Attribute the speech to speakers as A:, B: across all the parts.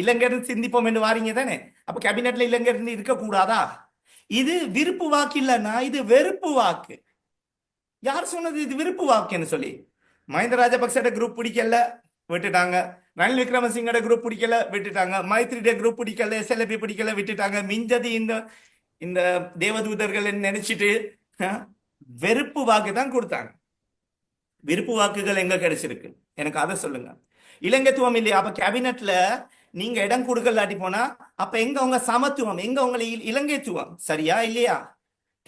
A: இளைஞர் சிந்திப்போம் என்று வாரீங்க தானே? அப்ப கேபினெட்ல இளைஞர் இருக்க கூடாதா இது விருப்பு வாக்கு இல்லைன்னா இது வெறுப்பு வாக்கு. யார் சொன்னது இது விருப்பு வாக்குன்னு சொல்லி? மஹிந்த ராஜபக்சோட குரூப் பிடிக்கல விட்டுட்டாங்க. ரணில் விக்ரமசிங்கோட குரூப் பிடிக்கல விட்டுட்டாங்க. மைத்ரியோட குரூப் பிடிக்கல எஸ்எல்பி பிடிக்கல விட்டுட்டாங்க. மிஞ்சது இந்த இந்த தேவதூதர்கள் நினைச்சிட்டு வெறுப்பு வாக்கு தான் கொடுத்தாங்க. விருப்பு வாக்குகள் எங்க கிடைச்சிருக்கு? எனக்கு அதை சொல்லுங்க. இலங்கைத்துவம் இல்லையா? அப்ப கேபினெட்ல நீங்க இடம் கொடுக்கலாட்டி போனா அப்ப எங்க உங்க சமத்துவம் எங்க உங்களை இலங்கைத்துவம்? சரியா இல்லையா?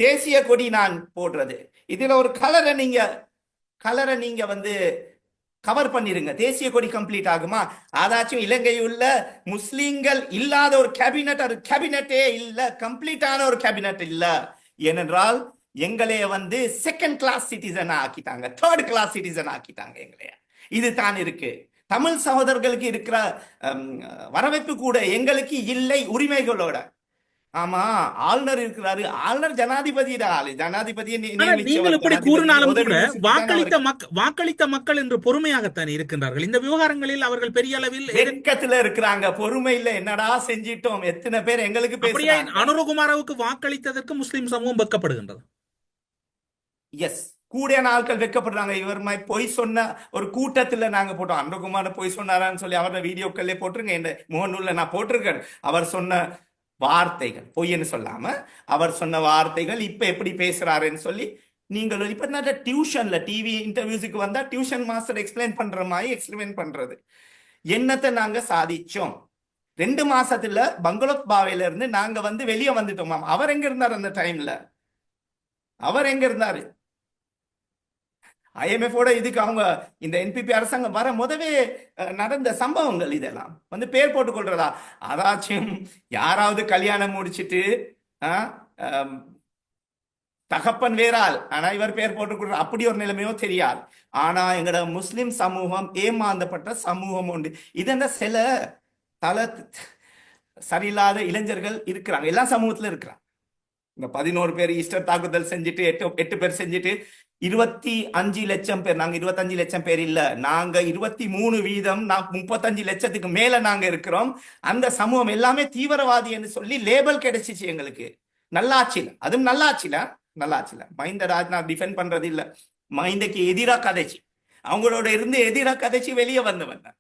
A: தேசிய கொடி நான் போடுறது. இதுல ஒரு கலரை நீங்க கலரை நீங்க வந்து கவர் பண்ணிருங்க. தேசிய கொடி கம்ப்ளீட் ஆகுமா? அதாச்சும் இலங்கை உள்ள முஸ்லீம்கள் இல்லாத ஒரு கேபினட் ஒரு கேபினட்டே இல்ல. கம்ப்ளீட்டான ஒரு கேபினட் இல்ல. ஏனென்றால் எங்களைய வந்து செகண்ட் கிளாஸ் சிட்டிசன் ஆக்கிட்டாங்க. தேர்ட் கிளாஸ் சிட்டிசன் ஆக்கிட்டாங்க எங்களைய இது தான் இருக்கு. தமிழ் சகோதரர்களுக்கு இருக்கிற வரவேற்பு கூட எங்களுக்கு இல்லை உரிமைகளோட. ஆமா ஆளுநர் இருக்கிறாரு. ஆளுநர் ஜனாதிபதியோட ஆளு ஜனாதிபதியை.
B: நீங்கள் இப்படி
A: ஜனாதிபதி
B: கூறினாலும் கூட வாக்களித்த
A: அவருக்கு-
B: மக் வாக்களித்த மக்கள் என்று பொறுமையாகத்தான் இருக்கின்றார்கள். இந்த விவகாரங்களில் அவர்கள் பெரிய அளவில்
A: வெட்கத்துல இருக்கிறாங்க. பொறுமை இல்ல. என்னடா செஞ்சிட்டோம்? எத்தனை பேர் எங்களுக்கு பேசுறாங்க?
B: அனுரகுமாராவுக்கு வாக்களித்ததற்கு முஸ்லிம் சமூகம் வெட்கப்படுகின்றது.
A: எஸ் கூடிய நாட்கள் வெட்கப்படுறாங்க இவர் மாதிரி பொய் சொன்ன ஒரு கூட்டத்தில் நாங்கள் போட்டோம். அன்றகுமார பொய் சொன்னாரான்னு சொல்லி அவரோட வீடியோக்கள்லேயே போட்டிருங்க. இந்த முகநூலில் நான் போட்டிருக்கேன். அவர் சொன்ன வார்த்தைகள் பொய்ன்னு சொல்லாம அவர் சொன்ன வார்த்தைகள் இப்ப எப்படி பேசுறாருன்னு சொல்லி நீங்கள் இப்ப நான் டியூஷன்ல டிவி இன்டர்வியூஸுக்கு வந்தா டியூஷன் மாஸ்டர் எக்ஸ்பிளைன் பண்ற மாதிரி எக்ஸ்பிளைன் பண்றது. என்னத்தை நாங்க சாதிச்சோம்? ரெண்டு மாசத்துல பங்களோத் பாவையில இருந்து நாங்க வந்து வெளியே வந்துட்டோம் மேம் அவர் எங்க இருந்தார் அந்த டைம்ல அவர் எங்க இருந்தாரு? ஐஎம்எஃபோட இதுக்கு அவங்க இந்த என்பிபி அரசாங்கம் வர முதவே நடந்த சம்பவங்கள் இதெல்லாம். வந்து பேர் போட்டுக் கொள்றதா அதாச்சும் யாராவது கல்யாணம் முடிச்சிட்டு தகப்பன் வேறால் ஆனா இவர் பேர் போட்டுக்கொள் அப்படி ஒரு நிலைமையோ தெரியாது. ஆனா எங்கட முஸ்லிம் சமூகம் ஏமாந்தப்பட்ட சமூகம் உண்டு. இதென்ன சில தல சரியில்லாத இளைஞர்கள் இருக்கிறாங்க. எல்லா சமூகத்துல இருக்கிறாங்க. இந்த பதினோரு பேர் ஈஸ்டர் தாக்குதல் செஞ்சுட்டு எட்டு எட்டு பேர் செஞ்சுட்டு இருபத்தி அஞ்சு லட்சம் பேர் நாங்க இருபத்தஞ்சு லட்சம் பேர் இல்ல. நாங்க இருபத்தி மூணு வீதம் நான் முப்பத்தஞ்சு லட்சத்துக்கு மேல நாங்க இருக்கிறோம். அந்த சமூகம் எல்லாமே தீவிரவாதி என்று சொல்லி லேபல் கிடைச்சிச்சு எங்களுக்கு. நல்லாட்சியில அதுவும் நல்லாட்சியில நல்லாட்சியில மைந்த ராஜ் நான் டிஃபெண்ட் பண்றது இல்ல. மைந்தக்கு எதிரா கதைச்சு. அவங்களோட இருந்து எதிரா கதைச்சு வெளியே வந்து வந்தேன்